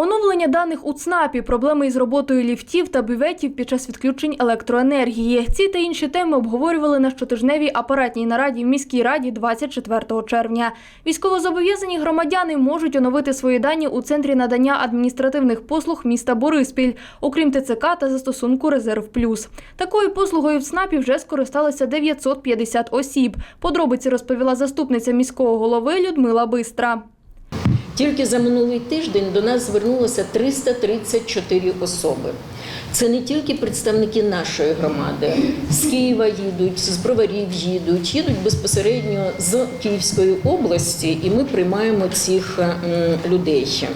Оновлення даних у ЦНАПі, проблеми із роботою ліфтів та бюветів під час відключень електроенергії. Ці та інші теми обговорювали на щотижневій апаратній нараді в міській раді 24 червня. Військовозобов'язані громадяни можуть оновити свої дані у центрі надання адміністративних послуг міста Бориспіль, окрім ТЦК та застосунку Резерв Плюс. Такою послугою в ЦНАПі вже скористалося 950 осіб. Подробиці розповіла заступниця міського голови Людмила Бистра. Тільки за минулий тиждень до нас звернулося 334 особи. Це не тільки представники нашої громади. З Києва їдуть, з Броварів їдуть, їдуть безпосередньо з Київської області, і ми приймаємо цих людей.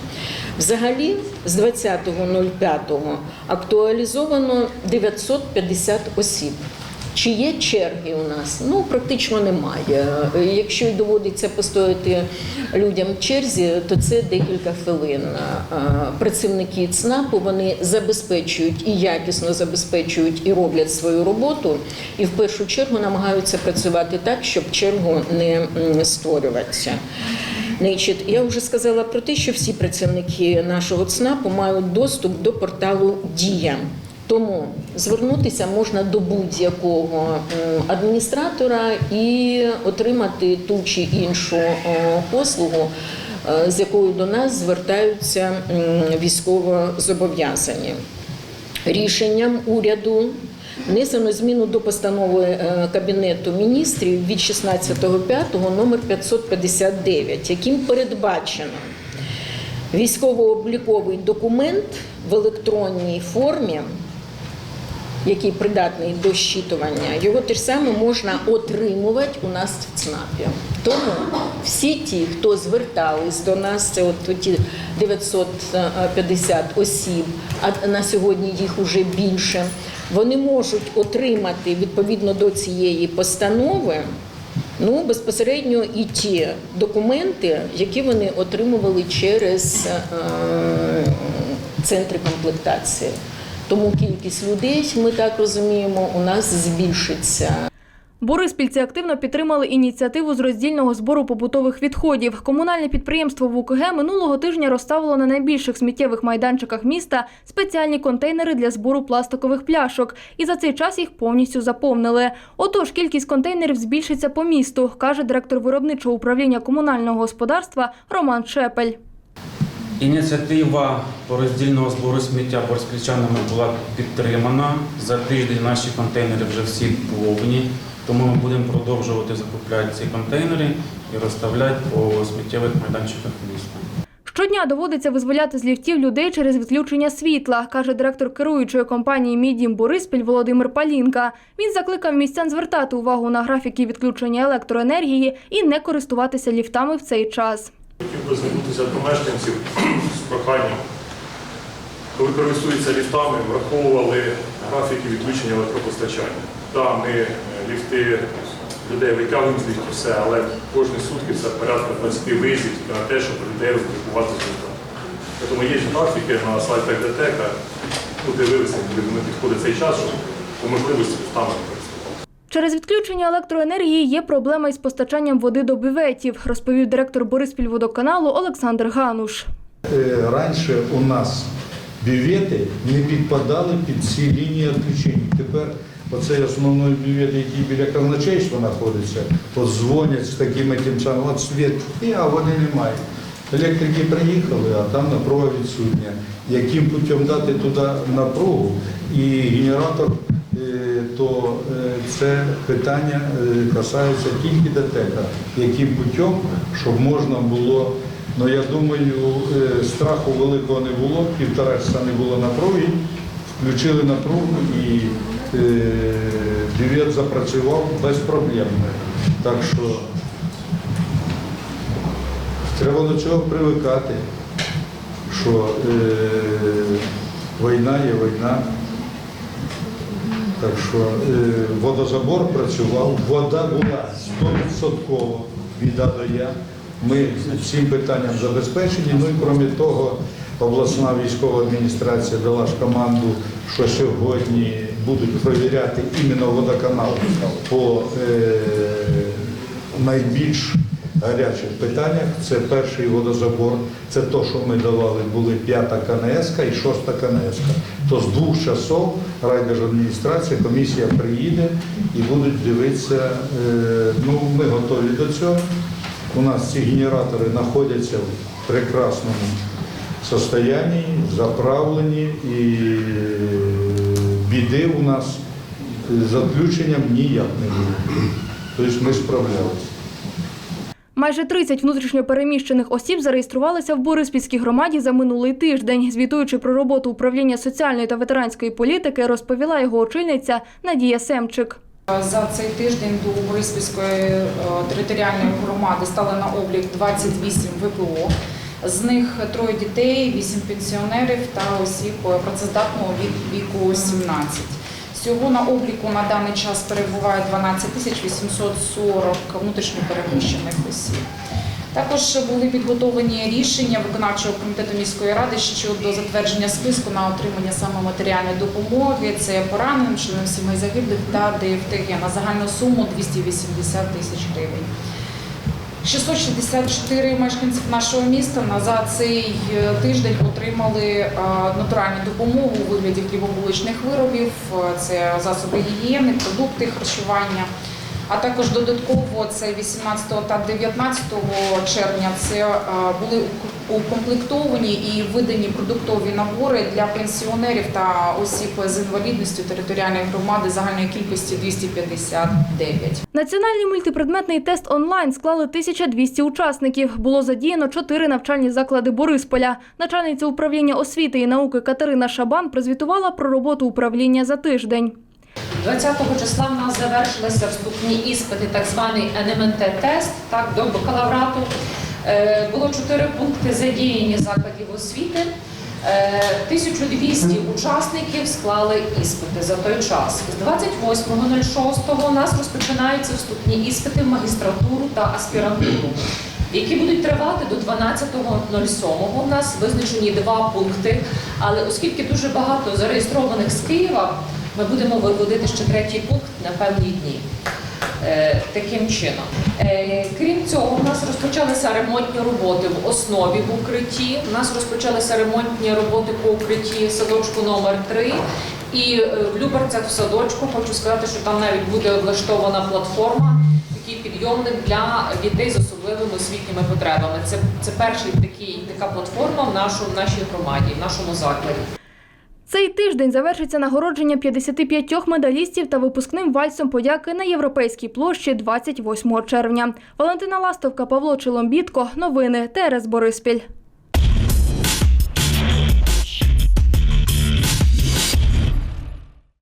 Взагалі, з 20.05 актуалізовано 950 осіб. Чи є черги у нас? Ну практично немає. Якщо й доводиться постояти людям черзі, то це декілька хвилин. Працівники ЦНАПу вони забезпечують і якісно забезпечують і роблять свою роботу, і в першу чергу намагаються працювати так, щоб чергу не створюватися. Я вже сказала про те, що всі працівники нашого ЦНАПу мають доступ до порталу Дія. Тому звернутися можна до будь-якого адміністратора і отримати ту чи іншу е, послугу, е, з якою до нас звертаються військовозобов'язані. Рішенням уряду внесено зміну до постанови е, Кабінету міністрів від 16.05 номер 559, яким передбачено військово-обліковий документ в електронній формі, який придатний до щитування, його те ж саме можна отримувати у нас в ЦНАПі. Тому всі ті, хто звертались до нас, це от ті 950 осіб, а на сьогодні їх уже більше, вони можуть отримати відповідно до цієї постанови. Ну, безпосередньо і ті документи, які вони отримували через е, центри комплектації. Тому кількість людей, ми так розуміємо, у нас збільшиться. Бориспільці активно підтримали ініціативу з роздільного збору побутових відходів. Комунальне підприємство ВУКГ минулого тижня розставило на найбільших сміттєвих майданчиках міста спеціальні контейнери для збору пластикових пляшок, і за цей час їх повністю заповнили. Отож, кількість контейнерів збільшиться по місту, каже директор виробничого управління комунального господарства Роман Шепель. Ініціатива по роздільного збору сміття борськлічанами була підтримана. За тиждень наші контейнери вже всі повні, тому ми будемо продовжувати закупляти ці контейнери і розставляти по сміттєвих майданчиках міста. Щодня доводиться визволяти з ліфтів людей через відключення світла, каже директор керуючої компанії «Мій дім Бориспіль» Володимир Палінка. Він закликав містян звертати увагу на графіки відключення електроенергії і не користуватися ліфтами в цей час. Хотів би звернутися до мешканців з проханням, коли користуються ліфтами, враховували графіки відключення електропостачання. Так, ми е, ліфти людей витягуємо з ліфтів все, але кожні сутки це порядка 20 виїздів на те, щоб людей розблокувати з ліфта. Тому є графіки на сайтах ДТЕК, ну, дивилися, коли не підходить цей час, щоб по можливості ліфтами. Через відключення електроенергії є проблема із постачанням води до бюветів, розповів директор Бориспільводоканалу Олександр Гануш. Е, Раніше у нас бювети не підпадали під ці лінії відключення. Тепер оцей основний бювет, який біля казначейства знаходиться, от дзвонять з такими тим самим, от світ, а вони немає. Електрики приїхали, а там напруга відсутня. Яким путем дати туди напругу і генератор, то е, це питання е, касається тільки ДТЕКа. Яким путем, щоб можна було Ну, я думаю, е, страху великого не було, півтора часа не було напруги, включили напругу і бювет запрацював без проблем. Так що треба до цього привикати, що е, війна є війна. Так що е, водозабор працював, вода була 100% від до Я. Ми цим питанням забезпечені. Ну і крім того, обласна військова адміністрація дала ж команду, що сьогодні будуть перевіряти іменно водоканал по е, найбільш гарячих питаннях. Це перший водозабор, це то, що ми давали, були п'ята КНС і шоста КНС. То з двох часов райдержадміністрація, комісія приїде і будуть дивитися. е, Ну, ми готові до цього. У нас ці генератори знаходяться в прекрасному состоянні, заправлені і біди у нас з відключенням ніяк не було. Тобто ми справлялися. Майже 30 внутрішньопереміщених осіб зареєструвалися в Бориспільській громаді за минулий тиждень. Звітуючи про роботу управління соціальної та ветеранської політики, розповіла його очільниця Надія Семчик. За цей тиждень до Бориспільської е, територіальної громади стали на облік 28 ВПО. З них троє дітей, 8 пенсіонерів та осіб працездатного вік- віку 17. Всього на обліку на даний час перебуває 12 тисяч 840 внутрішньопереміщених осіб. Також були підготовлені рішення виконавчого комітету міської ради щодо затвердження списку на отримання саме матеріальної допомоги. Це пораненим, членам сімей загиблих та ДФТГ на загальну суму 280 тисяч гривень. 664 мешканців нашого міста на цей е, тиждень отримали е, натуральну допомогу у вигляді хлібобуличних виробів, е, це засоби гігієни, продукти харчування. А також додатково це 18 та 19 червня це е, були укомплектовані і видані продуктові набори для пенсіонерів та осіб з інвалідністю територіальної громади загальної кількості 259. Національний мультипредметний тест онлайн склали 1200 учасників. Було задіяно чотири навчальні заклади Борисполя. Начальниця управління освіти і науки Катерина Шабан прозвітувала про роботу управління за тиждень. 20 числа в нас завершилися вступні іспити, так званий НМТ-тест, так, до бакалаврату. Е, Було чотири пункти задіяні закладів освіти. Е, 1200 учасників склали іспити за той час. З 28.06 у нас розпочинаються вступні іспити в магістратуру та аспірантуру, які будуть тривати до 12.07. У нас визначені два пункти, але оскільки дуже багато зареєстрованих з Києва, ми будемо виводити ще третій пункт на певні дні. Е, Таким чином, Е, крім цього, у нас розпочалися ремонтні роботи в основі в укритті. У нас розпочалися ремонтні роботи по укритті садочку номер 3 І е, в Люберцях в садочку хочу сказати, що там навіть буде облаштована платформа, такий підйомник для дітей з особливими освітніми потребами. Це, це перший така платформа в нашому в нашій громаді, в нашому закладі. Цей тиждень завершиться нагородження 55 медалістів та випускним вальсом подяки на Європейській площі 28 червня. Валентина Ластовка, Павло Челомбітко, Новини ТРС Бориспіль.